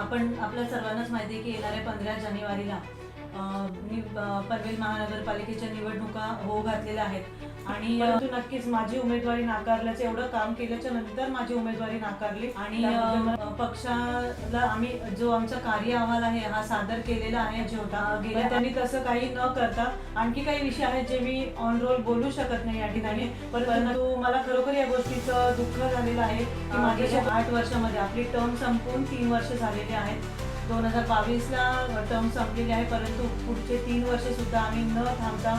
आपण आपल्या सर्वांनाच माहिती आहे की येणाऱ्या पंधरा जानेवारीला पनवेल महानगरपालिकेच्या निवडणुका होऊ घातलेल्या आहेत. आणि नक्कीच माझी उमेदवारी नाकारल्याचं एवढं काम केल्याच्यानंतर माझी उमेदवारी नाकारली. आणि पक्षाला आम्ही जो आमचा कार्य अहवाल आहे हा सादर केलेला आहे जे होता गेल्या त्यांनी तसं काही न करता आणखी काही विषय आहेत जे मी ऑन रोल बोलू शकत नाही या ठिकाणी. परंतु मला खरोखर या गोष्टीचं दुःख झालेलं आहे की माझ्या आठ वर्षामध्ये आपली टर्म संपून तीन वर्ष झालेली आहेत दोन हजार बावीसला टर्म संपलेली आहे परंतु पुढचे तीन वर्ष सुद्धा आम्ही न थांबता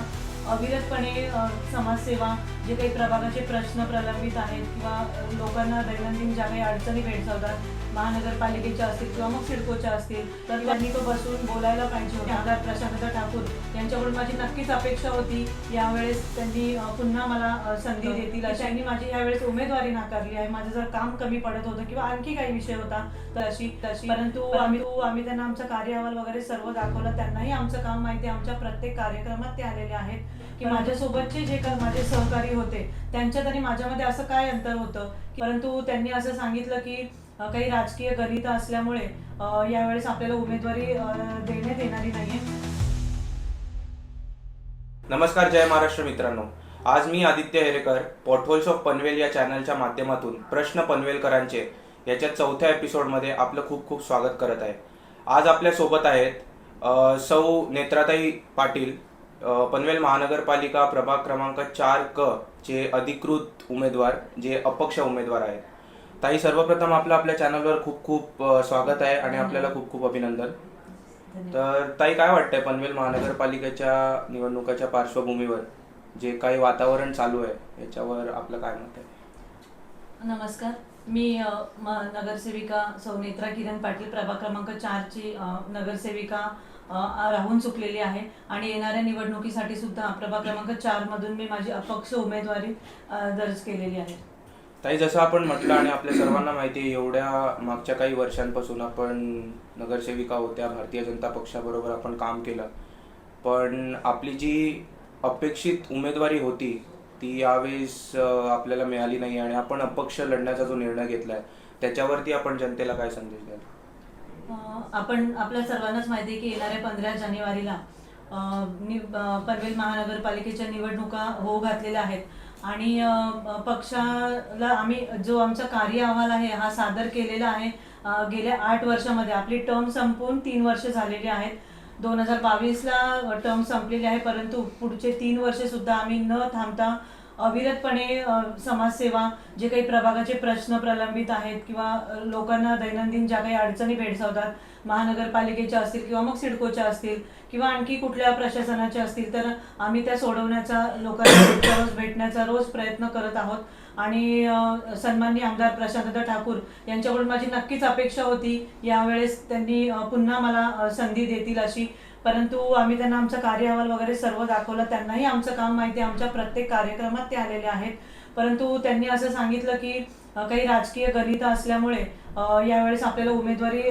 अविरतपणे समाजसेवा जे काही प्रभागाचे प्रश्न प्रलंबित आहेत किंवा लोकांना दैनंदिन ज्या काही अडचणी भेडसावतात महानगरपालिकेच्या असतील किंवा मग सिडकोच्या असतील तर त्यांनी तो बसून बोलायला पाहिजे होते. आमदार प्रशांत ठाकूर यांच्याकडून माझी नक्कीच अपेक्षा होती. यावेळेस त्यांनी पुन्हा मला संधी देतील अशी. त्यांनी माझी यावेळेस उमेदवारी नाकारली आहे. माझं जर काम कमी पडत होतं किंवा आणखी काही विषय होता तर अशी तशी. परंतु आम्ही आम्ही त्यांना आमचा कार्य अहवाल वगैरे सर्व दाखवलं. त्यांनाही आमचं काम माहिती आहे. आमच्या प्रत्येक कार्यक्रमात ते आलेले आहेत. की माझ्यासोबतचे जे काही माझे सहकारी होते त्यांच्यात आणि माझ्यामध्ये असं काय अंतर होतं? परंतु त्यांनी असं सांगितलं की काही राजकीय गणित असल्यामुळे यावेळेस आपल्याला उमेदवारी देण्यात येणारी नाहीये. नमस्कार जय महाराष्ट्र मित्रांनो. आज मी आदित्य हेरेकर पॉटहोल्स ऑफ पनवेल या चॅनलच्या माध्यमातून प्रश्न पनवेलकरांचे याच्या चौथ्या एपिसोडमध्ये आपलं खूप खूप स्वागत करत आहे. आज आपल्यासोबत आहेत सौ नेत्राताई पाटील पनवेल महानगरपालिका प्रभाग क्रमांक चार क चे अधिकृत उमेदवार जे अपक्ष उमेदवार आहेत. ताई सर्वप्रथम आपलं आपल्या चॅनलवर खूप खूप स्वागत आहे आणि आपल्याला खूप खूप अभिनंदन. तर ताई काय वाटतंय पनवेल महानगरपालिकेच्या निवडणुकाच्या पार्श्वभूमीवर? जे काही वातावरण चालू आहे याच्यावर आपलं काय मत आहे? नमस्कार. मी नगरसेविका सौ नेत्रा किरण पाटील प्रभाग क्रमांक चारची नगरसेविका राहून चुकलेली आहे. आणि येणाऱ्या निवडणुकीसाठी सुद्धा प्रभाग क्रमांक चार मधून मी माझी अपक्ष उमेदवारी दर्ज केलेली आहे. ताई जसं आपण म्हटलं आणि आपल्या सर्वांना माहिती आहे एवढ्या मागच्या काही वर्षांपासून आपण नगरसेविका होत्या भारतीय जनता पक्षाबरोबर आपण काम केलं. पण आपली जी अपेक्षित उमेदवारी होती ती यावेळेस आपल्याला मिळाली नाही आणि आपण अपक्ष लढण्याचा जो निर्णय घेतलाय त्याच्यावरती आपण जनतेला काय संदेश द्याल? आपण आपल्या सर्वांनाच माहिती आहे की येणाऱ्या पंधरा जानेवारीला अ, पनवेल महानगरपालिकेच्या निवडणुका होऊ घातलेल्या आहेत. आणि पक्षाला आम्ही जो आमचा कार्य अहवाल आहे हा सादर केलेला आहे गेल्या आठ वर्षामध्ये. आपली टर्म संपून तीन वर्ष झालेली आहेत. दोन हजार बावीसला टर्म संपलेली आहे परंतु पुढचे तीन वर्षे सुद्धा आम्ही न थांबता अविरतपणे समाजसेवा जे काही प्रभागाचे प्रश्न प्रलंबित आहेत किंवा लोकांना दैनंदिन ज्या काही अडचणी भेडसावतात महानगरपालिकेच्या असतील किंवा मग सिडकोच्या असतील किंवा आणखी कुठल्या प्रशासनाच्या असतील तर आम्ही त्या सोडवण्याचा लोकांना रोज भेटण्याचा रोज प्रयत्न करत आहोत. आणि सन्माननीय आमदार प्रशांत ठाकूर यांच्याकडून माझी नक्कीच अपेक्षा होती. यावेळेस त्यांनी पुन्हा मला संधी देतील अशी. परंतु आम्ही त्यांना आमचा कार्य अहवाल वगैरे सर्व दाखवलं. त्यांनाही आमचं काम माहिती आहे. आमच्या प्रत्येक कार्यक्रमात ते आलेले आहेत. परंतु त्यांनी असं सांगितलं की काही राजकीय गणित असल्यामुळे यावेळेस आपल्याला उमेदवारी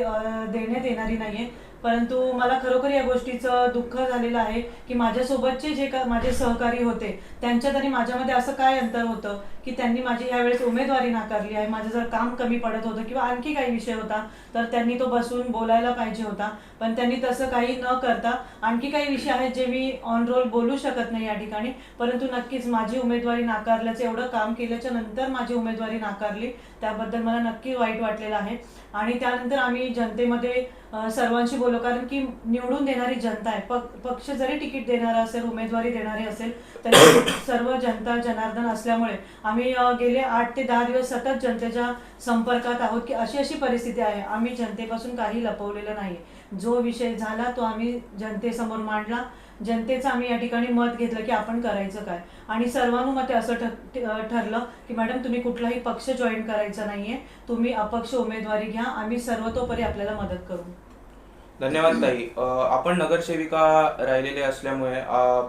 देण्यात येणारी नाहीये. परंतु मला खरोखर या गोष्टीचं दुःख झालेलं आहे की माझ्यासोबतचे जे का माझे सहकारी होते त्यांच्यात आणि माझ्यामध्ये असं काय अंतर होतं की त्यांनी माझी यावेळेस उमेदवारी नाकारली आहे माझं जर काम कमी पडत होतं किंवा आणखी काही विषय होता तर त्यांनी तो बसून बोलायला पाहिजे होता. पण त्यांनी तसं काही न करता आणखी काही विषय आहेत जे मी ऑन रोल बोलू शकत नाही या ठिकाणी. परंतु नक्कीच माझी उमेदवारी नाकारल्याचं एवढं काम केल्याच्यानंतर माझी उमेदवारी नाकारली त्याबद्दल मला नक्की वाईट वाटलेलं आहे. आणि त्यानंतर आम्ही जनतेमध्ये सर्वांशी बोललो कारण की निवडून देणारी जनता आहे. पक्ष जरी तिकीट देणारा असेल उमेदवारी देणारी असेल तरी सर्व जनता जनार्दन असल्यामुळे आम्ही गेले आठ ते दहा दिवस सतत जनतेच्या संपर्कात आहोत की अशी अशी परिस्थिती आहे. आम्ही जनतेपासून काही लपवलेलं नाही जो विषय झाला तो आम्ही जनतेसमोर मांडला. जनतेचं आम्ही या ठिकाणी मत घेतलं की आपण करायचं काय. आणि सर्वानुमते असं ठरलं की मॅडम तुम्ही कुठलाही पक्ष जॉईन करायचा नाहीये. तुम्ही अपक्ष उमेदवारी घ्या. आम्ही सर्वतोपरी आपल्याला मदत करू. धन्यवाद ताई. आपण नगरसेविका राहिलेले असल्यामुळे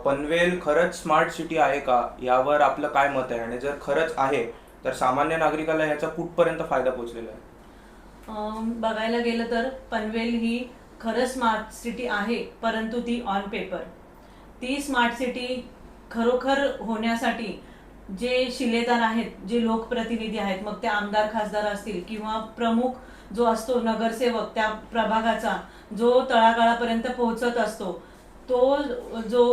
पनवेल खरंच स्मार्ट सिटी आहे का? यावर आपलं काय मत आहे? आणि जर खरंच आहे तर सामान्य नागरिकाला याचा कुठपर्यंत फायदा पोहोचलेला आहे? बघायला गेलं तर पनवेल ही खरं स्मार्ट सिटी आहे परंतु ती ऑन पेपर ती स्मार्ट सिटी खरोखर होण्यासाठी जे शिलेदार आहेत जे लोकप्रतिनिधी आहेत मग ते आमदार खासदार असतील किंवा प्रमुख जो असतो नगरसेवक त्या प्रभागाचा जो तळागाळापर्यंत पोहोचत असतो तो जो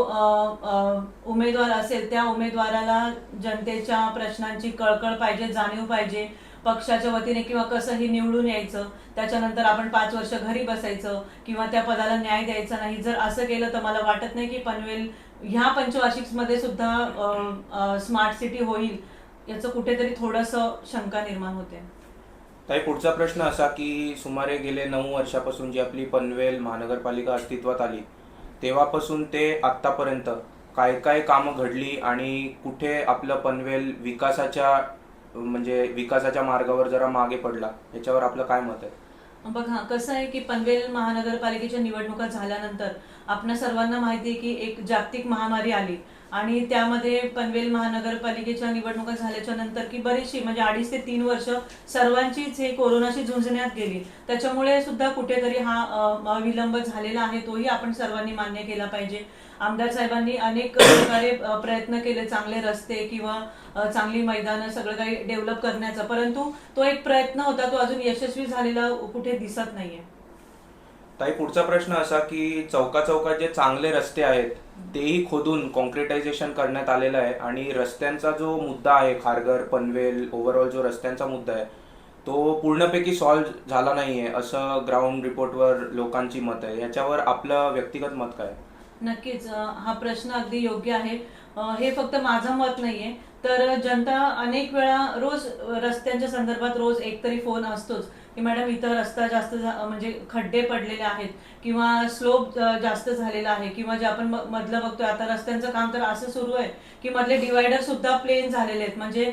उमेदवार असेल त्या उमेदवाराला जनतेच्या प्रश्नांची कळकळ पाहिजे जाणीव पाहिजे पक्षाच्या वतीने किंवा कसंही निवडून यायचं त्याच्यानंतर आपण पाच वर्ष घरी बसायचं किंवा त्या पदाला न्याय द्यायचा नाही. जर असं केलं तर मला वाटत नाही की पनवेल ह्या पंचवार्षिकमध्ये सुद्धा स्मार्ट सिटी होईल याचं कुठेतरी थोडंसं शंका निर्माण होते. ताई पुढचा प्रश्न असा की सुमारे गेले नऊ वर्षापासून जी आपली पनवेल महानगरपालिका अस्तित्वात आली तेव्हापासून ते आत्तापर्यंत काय काय कामं घडली आणि कुठे आपलं पनवेल विकासाच्या म्हणजे विकासाच्या मार्गावर जरा मागे पडला याच्यावर आपलं काय मत आहे? बघा कसं आहे की पनवेल महानगरपालिकेच्या निवडणुका झाल्यानंतर आपल्या सर्वांना माहिती आहे की एक जागतिक महामारी आली. आणि त्यामध्ये पनवेल महानगरपालिकेच्या निवडणुका झाल्याच्यानंतर की बरीचशी म्हणजे अडीच ते तीन वर्ष सर्वांचीच हे कोरोनाशी झुंजण्यात गेली. त्याच्यामुळे सुद्धा कुठेतरी हा विलंब झालेला आहे तोही आपण सर्वांनी मान्य केला पाहिजे. आमदार साहेबांनी अनेक प्रकारे प्रयत्न केले चांगले रस्ते किंवा चांगली मैदानं सगळं काही डेव्हलप करण्याचा परंतु तो एक प्रयत्न होता तो अजून यशस्वी झालेला कुठे दिसत नाहीये. ताई पुढचा प्रश्न असा की चौका चौकात जे चांगले रस्ते आहेत तेही खोदून कॉन्क्रिटायझेशन करण्यात आलेलं आहे आणि रस्त्यांचा जो मुद्दा आहे खारघर पनवेल ओव्हरऑल जो रस्त्यांचा मुद्दा आहे तो पूर्णपैकी सॉल्व्ह झाला नाही आहे असं ग्राउंड रिपोर्टवर लोकांची मत आहे. याच्यावर आपलं व्यक्तिगत मत काय? नक्कीच हा प्रश्न अगदी योग्य आहे. हे फक्त माझं मत नाहीये. तर जनता अनेक वेळा रोज रस्त्यांच्या संदर्भात रोज एकतरी फोन असतोच. की मॅडम इथं रस्ता जास्त म्हणजे खड्डे पडलेले आहेत किंवा स्लोप जास्त झालेला आहे किंवा जे आपण मधलं बघतोय आता रस्त्यांचं काम तर असं सुरू आहे की मधले डिवायडर सुद्धा प्लेन झालेले आहेत. म्हणजे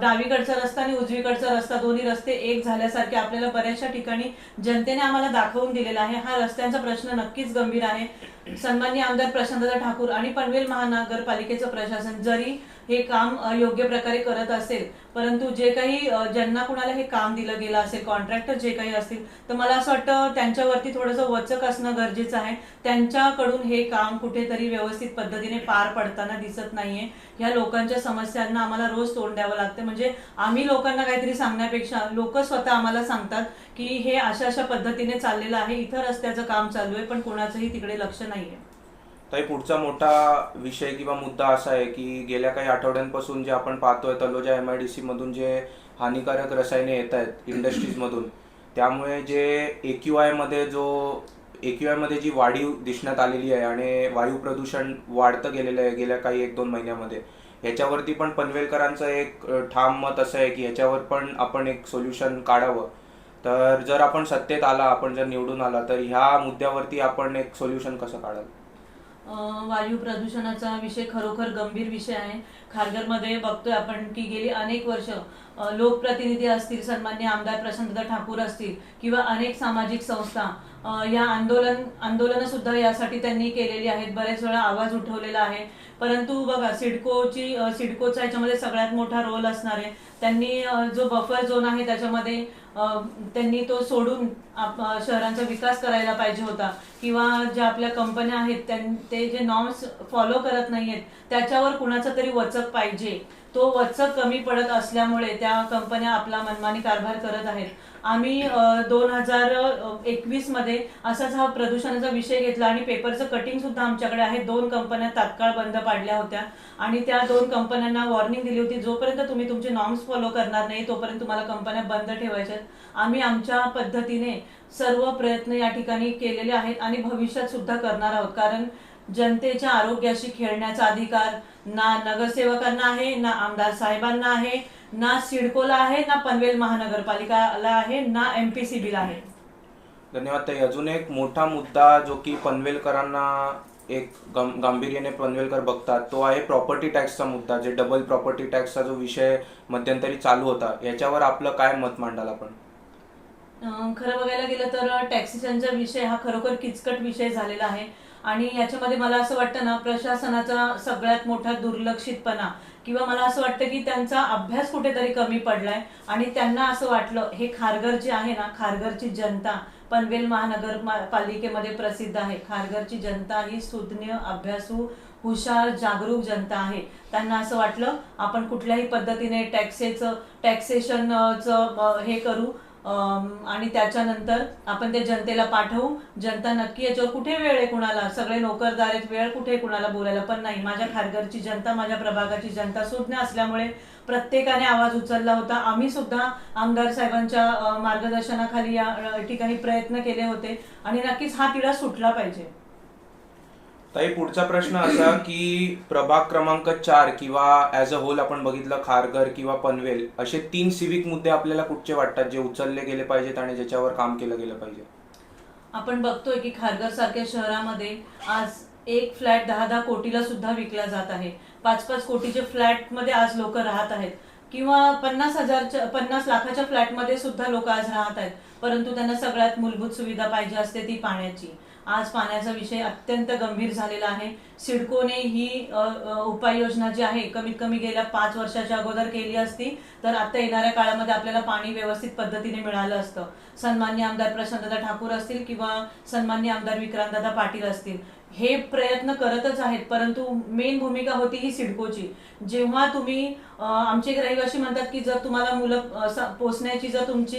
डावीकडचा रस्ता आणि उजवीकडचा रस्ता दोन्ही रस्ते एक झाल्यासारखे आपल्याला बऱ्याचशा ठिकाणी जनतेने आम्हाला दाखवून दिलेला आहे. हा रस्त्यांचा प्रश्न नक्कीच गंभीर आहे. सन्मान्य आमदार प्रशांतदा ठाकूर आणि पनवेल महानगरपालिकेचं प्रशासन जरी हे काम योग्य प्रकारे करत असेल परंतु जे काही ज्यांना कुणाला हे काम दिलं गेलं असेल कॉन्ट्रॅक्टर जे काही असतील तर मला असं वाटतं त्यांच्यावरती थोडंसं वचक असणं गरजेचं आहे. त्यांच्याकडून हे काम कुठेतरी व्यवस्थित पद्धतीने पार पडताना दिसत नाहीये. या लोकांच्या समस्यांना आम्हाला रोज तोंड द्यावं लागतं. म्हणजे आम्ही लोकांना काहीतरी सांगण्यापेक्षा लोक स्वतः आम्हाला सांगतात की हे अशा अशा पद्धतीने चाललेलं आहे इथं रस्त्याचं काम चालू आहे पण कोणाचंही तिकडे लक्ष नाही. नाहीये. ताई पुढचा मोठा विषय किंवा मुद्दा असा आहे की गेल्या काही आठवड्यांपासून जे आपण पाहतोय Taloja M I D C मधून जे हानिकारक रसायने येत आहेत इंडस्ट्रीज मधून त्यामुळे जे एक्यू आयमध्ये जो एक्यू आयमध्ये जी वाढीव दिसण्यात आलेली आहे आणि वायू प्रदूषण वाढतं गेलेलं आहे गेल्या काही एक दोन महिन्यामध्ये ह्याच्यावरती पण पनवेलकरांचं एक ठाम मत असं आहे की ह्याच्यावर पण आपण एक सोल्युशन काढावं. तर जर आपण सत्तेत आला आपण जर निवडून आला तर ह्या मुद्द्यावरती आपण एक सोल्युशन कसं काढाल? वायू प्रदूषणाचा विषय खरोखर गंभीर विषय आहे. खारघरमध्ये बघतोय आपण की गेली अनेक वर्ष लोकप्रतिनिधी असतील सन्मान्य आमदार प्रशांतदा ठाकूर असतील किंवा अनेक सामाजिक संस्था या आंदोलन आंदोलनं सुद्धा यासाठी त्यांनी केलेली आहेत. बरेच वेळा आवाज उठवलेला आहे. परंतु बघा सिडकोची सिडकोचा याच्यामध्ये सगळ्यात मोठा रोल असणार आहे. त्यांनी जो बफर झोन आहे त्याच्यामध्ये त्यांनी तो सोडून शहरांचा विकास करायला पाहिजे होता. किंवा ज्या आपल्या कंपन्या आहेत त्यां- ते जे नॉर्म्स फॉलो करत नाहीयेत त्याच्यावर कुणाचा तरी वचक पाहिजे. तो वचक कमी पडत असल्यामुळे त्या कंपन्या आपला मनमानी कारभार करत आहेत. आम्ही दोन हजार एकवीसमध्ये असाच हा प्रदूषणाचा विषय घेतला आणि पेपरचं कटिंग सुद्धा आमच्याकडे आहे. दोन कंपन्या तात्काळ बंद पाडल्या होत्या. आणि त्या दोन कंपन्यांना वॉर्निंग दिली होती जोपर्यंत तुम्ही तुमचे नॉर्म्स फॉलो करणार नाही तोपर्यंत तुम्हाला कंपन्या बंद ठेवायच्या आम्ही आमच्या पद्धतीने सर्व प्रयत्न या ठिकाणी केलेले आहेत आणि भविष्यात सुद्धा करणार आहोत. कारण जनतेच्या आरोग्याशी खेळण्याचा अधिकार ना नगरसेवकांना आहे ना आमदार साहेबांना आहे. ना सिडकोला आहे ना पनवेल महानगरपालिकाला आहे ना एमपीसीबीला आहे. धन्यवाद ताई. अजून एक मोठा मुद्दा जो की पनवेलकरांना एक गं- गांभीर्याने पनवेलकर बघतात तो आहे प्रॉपर्टी टॅक्सचा मुद्दा जे डबल प्रॉपर्टी टॅक्सचा जो विषय मध्यंतरी चालू होता. याच्यावर आपलं काय मत मांडाल आपण? अं, खरं बघायला गेलं तर टॅक्सेशनचा विषय हा खरोखर किचकट विषय झालेला आहे. आणि याच्यामध्ये मला असं वाटतं ना प्रशासनाचा सगळ्यात मोठा दुर्लक्षितपणा किंवा मला असं वाटतं की त्यांचा अभ्यास कुठेतरी कमी पडलाय आणि त्यांना असं वाटलं हे खारघर जे आहे ना खारघरची जनता पनवेल महानगर पालिकेमध्ये प्रसिद्ध आहे. खारघरची जनता ही सुज्ञ अभ्यासू हुशार जागरूक जनता आहे. त्यांना असं वाटलं आपण कुठल्याही पद्धतीने टॅक्सेचं टॅक्सेशनचं हे करू आणि त्याच्यानंतर आपण ते जनतेला पाठवू. जनता नक्की याच्यावर कुठे वेळ आहे कुणाला? सगळे नोकरदार आहेत वेळ कुठे कुणाला बोलायला? पण नाही माझ्या खारघरची जनता माझ्या प्रभागाची जनता सुज्ञ असल्यामुळे प्रत्येकाने आवाज उचलला होता. आम्ही सुद्धा आमदार साहेबांच्या मार्गदर्शनाखाली या ठिकाणी प्रयत्न केले होते. आणि नक्कीच हा तिढा सुटला पाहिजे. ताई पुढचा प्रश्न असा की प्रभाग क्रमांक चार किंवा ऍज अ होल आपण बघितलं खारघर किंवा पनवेल असे तीन सिविक मुद्दे आपल्याला कुठचे वाटतात? जे उचलले गेले पाहिजेत आणि ज्याच्यावर काम केलं गेलं पाहिजे? आपण बघतोय की खारघर सारख्या शहरामध्ये आज एक फ्लॅट दहा दहा कोटीला सुद्धा विकला जात आहे. पाच पाच कोटीचे फ्लॅटमध्ये आज लोक राहत आहेत. किंवा पन्नास हजारच्या पन्नास लाखाच्या फ्लॅटमध्ये सुद्धा लोक आज राहत आहेत. परंतु त्यांना सगळ्यात मूलभूत सुविधा पाहिजे असते ती पाण्याची. आज पाण्याचा विषय अत्यंत गंभीर झालेला आहे. सिडकोने ही उपाययोजना जी आहे कमीत कमी गेल्या पाच वर्षाच्या अगोदर केली असती तर आता येणाऱ्या काळामध्ये आपल्याला पाणी व्यवस्थित पद्धतीने मिळालं असतं. सन्मान्य आमदार प्रशांतदा ठाकूर असतील किंवा सन्मान्य आमदार विक्रांतदादा पाटील असतील. हे प्रयत्न करतच आहेत परंतु मेन भूमिका होती ही सिडकोची. जेव्हा तुम्ही आमचे रहिवाशी रहिवासी म्हणतात की जर तुम्हाला मुलं अ, पोसण्याची जर तुमची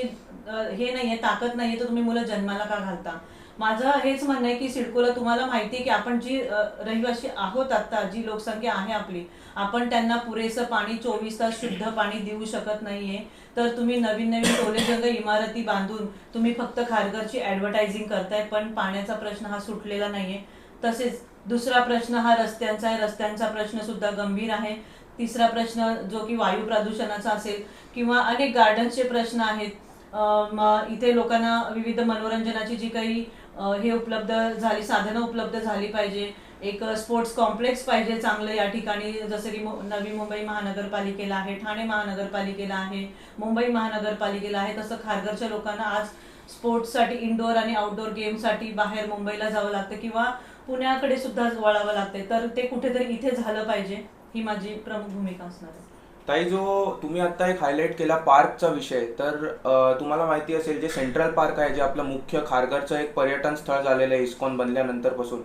हे नाहीये ताकद नाहीये तर तुम्ही मुलं जन्माला का घालता? माझं हेच म्हणणं आहे की सिडकोला तुम्हाला माहिती आहे की आपण जी रहिवासी आहोत आता जी लोकसंख्या आहे आपली आपण त्यांना पुरेसं पाणी चोवीस तास शुद्ध पाणी देऊ शकत नाहीये. तर तुम्ही नवीन नवीन टोलेजंग इमारती बांधून तुम्ही फक्त खारघरची ऍडव्हर्टायझिंग करताय पण पाण्याचा प्रश्न हा सुटलेला नाहीये. तसेच दुसरा प्रश्न हा रस्त्यांचा आहे. रस्त्यांचा प्रश्न सुद्धा गंभीर आहे. तिसरा प्रश्न जो की वायू प्रदूषणाचा असेल किंवा अनेक गार्डन्सचे प्रश्न आहेत. इथे लोकांना विविध मनोरंजनाची जी काही हे उपलब्ध झाली साधनं उपलब्ध झाली पाहिजे. एक स्पोर्ट्स कॉम्प्लेक्स पाहिजे चांगलं या ठिकाणी. जसं की नवी मुंबई महानगरपालिकेला आहे ठाणे महानगरपालिकेला आहे मुंबई महानगरपालिकेला आहे. तसं खारघरच्या लोकांना आज स्पोर्ट्ससाठी इंडोर आणि आउटडोर गेमसाठी बाहेर मुंबईला जावं लागतं किंवा पुण्याकडे सुद्धा वळावं लागते तर ते कुठेतरी इथे झालं पाहिजे. ही माझी प्रमुख भूमिका असणार आहे. ताई जो तुम्ही आता एक हायलाईट केला पार्कचा विषय तर अ, तुम्हाला माहिती असेल जे सेंट्रल पार्क आहे जे आपलं मुख्य खारघरचं एक पर्यटन स्थळ झालेलं आहे इस्कॉन बनल्यानंतरपासून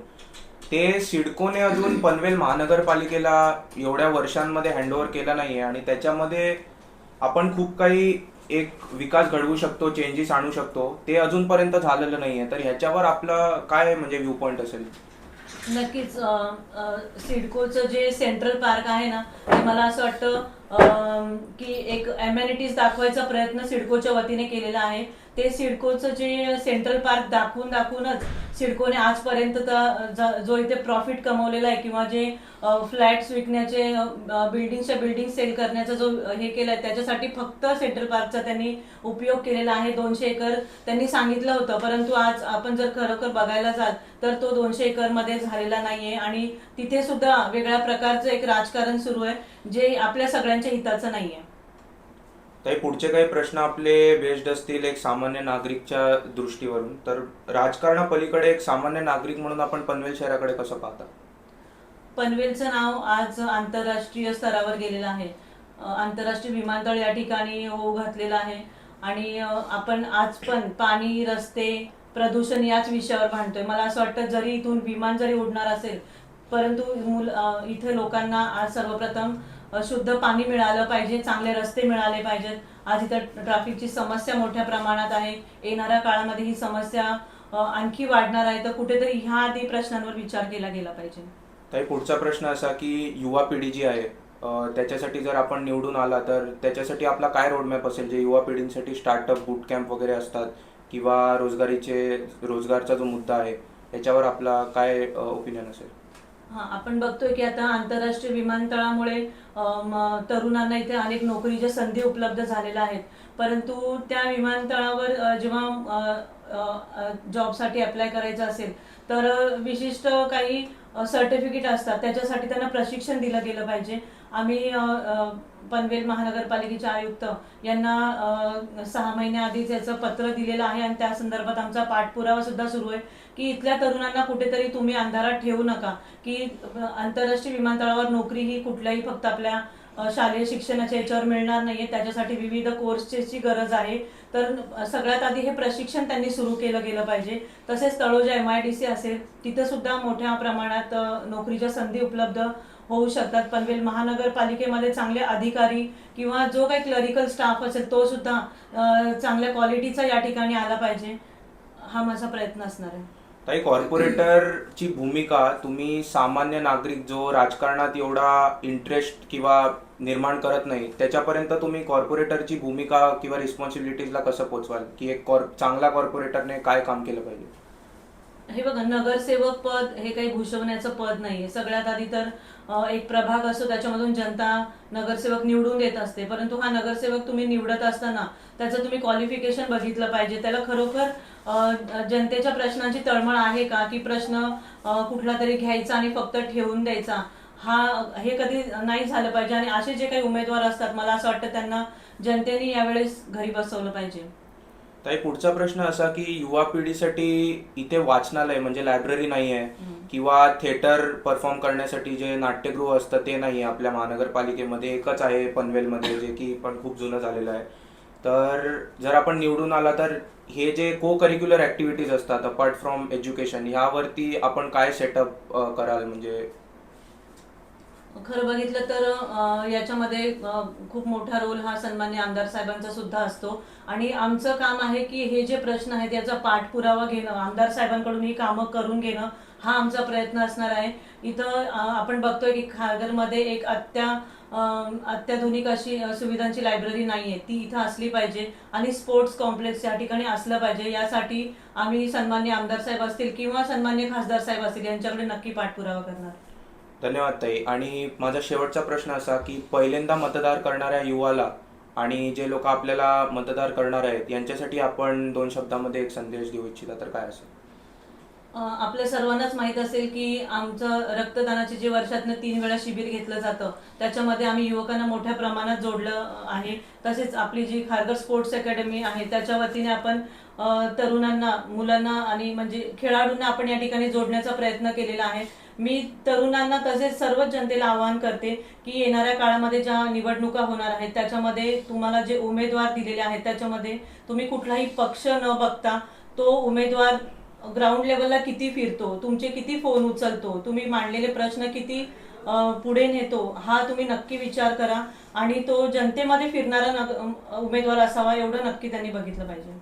ते सिडकोने अजून पनवेल महानगरपालिकेला एवढ्या वर्षांमध्ये हँडओव्हर केलं नाहीये आणि त्याच्यामध्ये आपण खूप काही एक विकास घडवू शकतो चेंजेस आणू शकतो ते अजूनपर्यंत झालेलं नाही आहे तर ह्याच्यावर आपलं काय म्हणजे व्ह्यू पॉईंट असेल? नक्कीच सिडकोचं जे सेंट्रल पार्क आहे ना ते मला असं वाटतं की एक अम्युनिटीज दाखवायचा प्रयत्न सिडकोच्या वतीने केलेला आहे. ते सिडकोचं जे सेंट्रल पार्क दाखवून दाखवूनच सिडकोने आजपर्यंत जो इथे प्रॉफिट कमवलेला आहे किंवा जे फ्लॅट्स विकण्याचे बिल्डिंगच्या बिल्डिंग सेल करण्याचा जो हे हे केलाय त्याच्यासाठी फक्त सेंट्रल पार्कचा त्यांनी उपयोग केलेला आहे. दोनशे एकर त्यांनी सांगितलं होतं. परंतु आज आपण जर खरोखर बघायला जाल तर तो दोनशे एकरमध्ये झालेला नाहीये. आणि तिथे सुद्धा वेगळ्या प्रकारचं एक राजकारण सुरू आहे जे आपल्या सगळ्यांच्या हिताचं नाहीये. काही पुढचे काही प्रश्न आपले बेस्ड असतील एक सामान्य नागरिकच्या दृष्टीवरून. तर राजकारणापलीकडे एक सामान्य नागरिक म्हणून आपण पनवेल शहराकडे कसं पाहता? पनवेलचं नाव आज आंतरराष्ट्रीय स्तरावर गेलेलं आहे. आंतरराष्ट्रीय विमानतळ या ठिकाणी होऊ घातलेलं आहे. आणि आपण आज पण पाणी रस्ते प्रदूषण याच विषयावर भांडतोय. मला असं वाटतं जरी इथून विमान जरी उडणार असेल परंतु मुल इथे लोकांना आज सर्वप्रथम शुद्ध पाणी मिळालं पाहिजे चांगले रस्ते मिळाले पाहिजेत. आज इथं ट्रॅफिकची समस्या मोठ्या प्रमाणात आहे. येणाऱ्या काळामध्ये ही समस्या आणखी वाढणार आहे. तर कुठेतरी ह्या आधी प्रश्नांवर विचार केला गेला पाहिजे. ताई पुढचा प्रश्न असा की युवा पिढी जी आहे त्याच्यासाठी जर आपण निवडून आला तर त्याच्यासाठी आपला काय रोडमॅप असेल? जे युवा पिढींसाठी स्टार्टअप बूट कॅम्प वगैरे असतात किंवा रोजगारीचे रोजगारचा जो मुद्दा आहे याच्यावर आपला काय ओपिनियन असेल? आपण बघतोय की आता आंतरराष्ट्रीय विमानतळामुळे तरुणांना इथे अनेक नोकरीच्या संधी उपलब्ध झालेल्या आहेत. परंतु त्या विमानतळावर जेव्हा जॉबसाठी अप्लाय करायचं असेल तर विशिष्ट काही सर्टिफिकेट असतात. त्याच्यासाठी त्यांना प्रशिक्षण दिलं गेलं पाहिजे. आम्ही पनवेल महानगरपालिकेचे आयुक्त यांना सहा महिन्याआधीच याचं पत्र दिलेलं आहे आणि त्या संदर्भात आमचा पाठपुरावा सुद्धा सुरू आहे की इथल्या तरुणांना कुठेतरी तुम्ही अंधारात ठेवू नका की आंतरराष्ट्रीय विमानतळावर नोकरी ही कुठल्याही फक्त आपल्या शालेय शिक्षणाच्या याच्यावर मिळणार नाहीये. त्याच्यासाठी विविध कोर्सची गरज आहे. तर सगळ्यात आधी हे प्रशिक्षण त्यांनी सुरू केलं गेलं पाहिजे. तसेच Taloja M I D C असेल तिथं सुद्धा मोठ्या प्रमाणात नोकरीच्या संधी उपलब्ध होऊ शकतात. पनवेल महानगरपालिकेमध्ये चांगले अधिकारी किंवा जो काही क्लरिकल स्टाफ असेल तो सुद्धा चांगल्या क्वालिटीचा या ठिकाणी आला पाहिजे हा माझा प्रयत्न असणार आहे. ताई कॉर्पोरेटरची भूमिका तुम्ही सामान्य नागरिक जो राजकारणात एवढा इंटरेस्ट किंवा निर्माण करत नाही त्याच्यापर्यंत तुम्ही कॉर्पोरेटरची भूमिका किंवा रिस्पॉन्सिबिलिटीजला कसं पोचवाल? की एक कॉर चांगला कॉर्पोरेटरने काय काम केलं पाहिजे? हे बघा नगरसेवक पद हे काही भूषवण्याचं पद नाहीये. सगळ्यात आधी तर एक प्रभाग असतो त्याच्यामधून जनता नगरसेवक निवडून देत असते. परंतु हा नगरसेवक तुम्ही निवडत असताना त्याचं तुम्ही क्वालिफिकेशन बघितलं पाहिजे. त्याला खरोखर जनतेच्या प्रश्नांची तळमळ आहे का? की प्रश्न कुठला तरी घ्यायचा आणि फक्त ठेवून द्यायचा? हा हे कधी नाही झालं पाहिजे. आणि असे जे काही उमेदवार असतात मला असं वाटतं त्यांना जनतेने यावेळेस घरी बसवलं पाहिजे. ताई पुढचा प्रश्न असा की युवा पिढीसाठी इथे वाचनालय म्हणजे लायब्ररी नाही आहे किंवा थिएटर परफॉर्म करण्यासाठी जे नाट्यगृह असतं ते नाही आहे. आपल्या महानगरपालिकेमध्ये एकच आहे पनवेलमध्ये जे की पण खूप जुनं झालेलं आहे. तर जर आपण निवडून आला तर हे जे को करिक्युलर ॲक्टिव्हिटीज असतात अपार्ट फ्रॉम एज्युकेशन ह्यावरती आपण काय सेटअप कराल? म्हणजे खरं बघितलं तर याच्यामध्ये खूप मोठा रोल हा सन्मान्य आमदार साहेबांचा सुद्धा असतो. आणि आमचं काम आहे की हे जे प्रश्न आहेत याचा पाठपुरावा घेणं आमदार साहेबांकडून ही कामं करून घेणं हा आमचा प्रयत्न असणार आहे. इथं आपण बघतोय की खारघरमध्ये एक अत्या अत्याधुनिक अशी सुविधांची लायब्ररी नाहीये. ती इथं असली पाहिजे आणि स्पोर्ट्स कॉम्प्लेक्स या ठिकाणी असलं पाहिजे. यासाठी आम्ही सन्मान्य आमदार साहेब असतील किंवा सन्मान्य खासदार साहेब असतील यांच्याकडे नक्की पाठपुरावा करणार. धन्यवाद ताई. आणि माझा शेवटचा प्रश्न असा की पहिल्यांदा मतदार करणाऱ्या युवाला आणि जे लोक आपल्याला मतदार करणार आहेत यांच्यासाठी आपण दोन शब्दामध्ये एक संदेश देऊ इच्छिता तर काय असेल? आपल्या सर्वांनाच माहीत असेल की आमचं रक्तदानाचे जे वर्षातनं तीन वेळा शिबिर घेतलं जातं त्याच्यामध्ये आम्ही युवकांना मोठ्या प्रमाणात जोडलं आहे. तसेच आपली जी खारगर स्पोर्ट्स अकॅडमी आहे त्याच्या वतीने आपण तरुणांना मुलांना आणि म्हणजे खेळाडूंना आपण या ठिकाणी जोडण्याचा प्रयत्न केलेला आहे. मी तरुणांना तसेच सर्वच जनतेला आवाहन करते की येणाऱ्या काळामध्ये ज्या निवडणुका होणार आहेत त्याच्यामध्ये तुम्हाला जे उमेदवार दिलेले आहेत त्याच्यामध्ये तुम्ही कुठलाही पक्ष न बघता तो उमेदवार ग्राउंड लेवलला किती फिरतो तुमचे किती फोन उचलतो तुम्ही मांडलेले प्रश्न किती पुढे नेतो हा तुम्ही नक्की विचार करा. आणि तो जनतेमध्ये फिरणारा उमेदवार असावा एवढं नक्की त्यांनी बघितलं पाहिजे.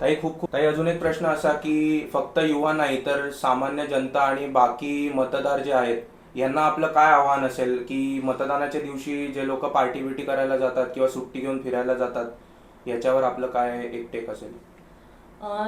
ताई खूप खूप ताई अजून एक प्रश्न असा की फक्त युवा नाही तर सामान्य जनता आणि बाकी मतदार जे आहेत यांना आपलं काय आव्हान असेल की मतदानाच्या दिवशी जे लोक पार्टी बिटी करायला जातात किंवा सुट्टी घेऊन फिरायला जातात याच्यावर आपलं काय एक टेक असेल?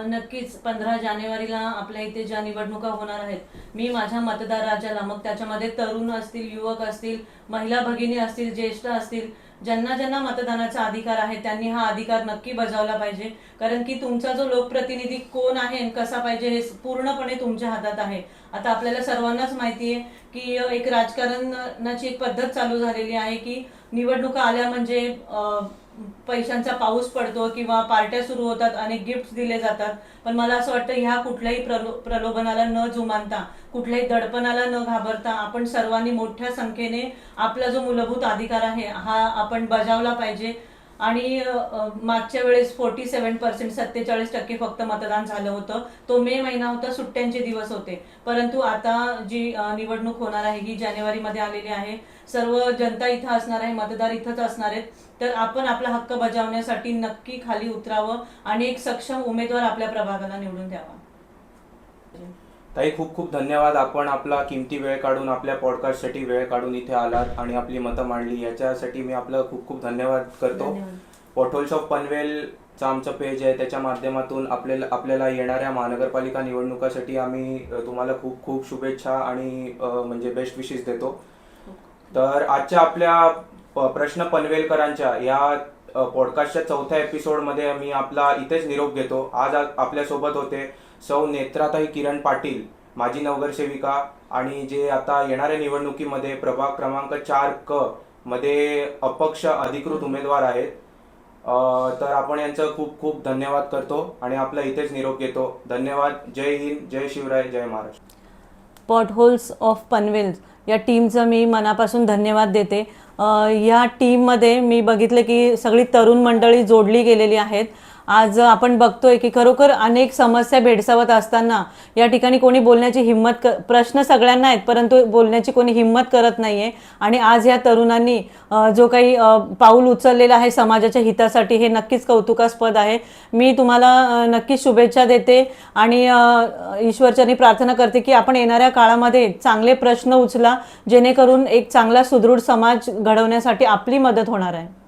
नक्कीच. पंधरा जानेवारीला आपल्या इथे ज्या निवडणुका होणार आहेत मी माझ्या मतदार राजाला मग त्याच्यामध्ये तरुण असतील युवक असतील महिला भगिनी असतील ज्येष्ठ असतील ज्यांना ज्यांना मतदानाचा अधिकार आहे त्यांनी हा अधिकार नक्की बजावला पाहिजे. कारण की तुमचा जो लोकप्रतिनिधी कोण आहे कसा पाहिजे हे पूर्णपणे तुमच्या हातात आहे. आता आपल्याला सर्वांनाच माहिती आहे की एक राजकारणाची एक पद्धत चालू झालेली आहे की निवडणुका आल्या म्हणजे पैशांचा पाऊस पडतो किंवा पार्ट्या सुरू होतात अनेक गिफ्ट दिले जातात. पण मला असं वाटतं ह्या कुठल्याही प्रलो प्रलोभनाला न जुमानता कुठल्याही दडपणाला न घाबरता आपण सर्वांनी मोठ्या संख्येने आपला जो मूलभूत अधिकार आहे हा आपण बजावला पाहिजे. आणि मागच्या वेळेस फोर्टी सेवन पर्सेंट सत्तेचाळीस टक्के फक्त मतदान झालं होतं. तो मे महिना होता सुट्ट्यांचे दिवस होते. परंतु आता जी निवडणूक होणार आहे ही जानेवारीमध्ये आलेली आहे. सर्व जनता इथं असणार आहे मतदार इथंच असणार आहेत. तर आपण आपला हक्क बजावण्यासाठी नक्की खाली उतरावं आणि एक सक्षम उमेदवार आपल्या प्रभागाला निवडून द्यावा. ताई खूप खूप धन्यवाद. आपण आपला किमती वेळ काढून आपल्या पॉडकास्टसाठी वेळ काढून इथे आलात आणि आपली मतं मांडली. याच्यासाठी मी आपलं खूप खूप धन्यवाद करतो. पॉटोल्स ऑफ पनवेलचं आमचं पेज आहे. त्याच्या माध्यमातून आपल्याला आपल्याला येणाऱ्या महानगरपालिका निवडणुकासाठी आम्ही तुम्हाला खूप खूप शुभेच्छा आणि म्हणजे बेस्ट विशेस देतो. तर आजच्या आपल्या प- प्रश्न पनवेलकरांच्या या पॉडकास्टच्या चौथ्या एपिसोडमध्ये मी आपला इथेच निरोप घेतो. आज आपल्यासोबत होते सौ नेत्राताई किरण पाटील माजी नगरसेविका आणि जे आता येणाऱ्या निवडणुकीमध्ये प्रभाग क्रमांक चार क मध्ये अपक्ष अधिकृत उमेदवार आहेत. तर आपण यांचं खूप खूप धन्यवाद करतो आणि आपला इथेच निरोप घेतो. धन्यवाद. जय हिंद. जय शिवराय. जय महाराष्ट्र. पॉटहोल्स ऑफ पनवेल या टीमचं मी मनापासून धन्यवाद देते. या टीममध्ये मी बघितलं की सगळी तरुण मंडळी जोडली गेलेली आहेत. आज आपण बघतोय की खरोखर अनेक समस्या भेडसावत असताना या ठिकाणी कोणी बोलण्याची हिंमत क प्रश्न सगळ्यांना आहेत परंतु बोलण्याची कोणी हिंमत करत नाहीये. आणि आज या तरुणांनी जो काही पाऊल उचललेला आहे समाजाच्या हितासाठी हे नक्कीच कौतुकास्पद आहे. मी तुम्हाला नक्कीच शुभेच्छा देते आणि अ, ईश्वरचरणी प्रार्थना करते की आपण येणाऱ्या काळामध्ये चांगले प्रश्न उचला जेणेकरून एक चांगला सुदृढ समाज घडवण्यासाठी आपली मदत होणार आहे.